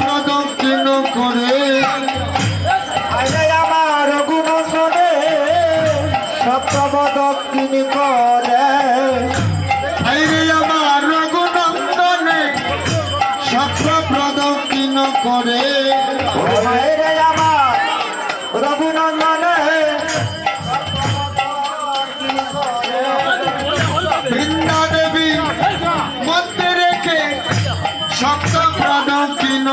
প্রদক্ষিণ করে। আমার গুণন্দনে সপ্তম দক্ষিণ করে। আমার রঘুনন্দনে সত্য প্রদক্ষিণ করে। আমার রঘুনন্দনে বৃন্দা দেবী মধ্যে রেখে সপ্ত প্রদক্ষিণ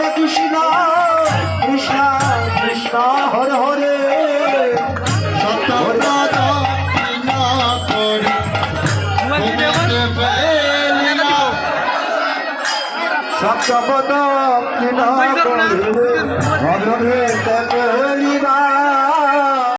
হরে কৃষ্ণ কৃষ্ণ কৃষ্ণ হরে হরে সপ্তপদ কিনা করে ভদ্রে তকলিবা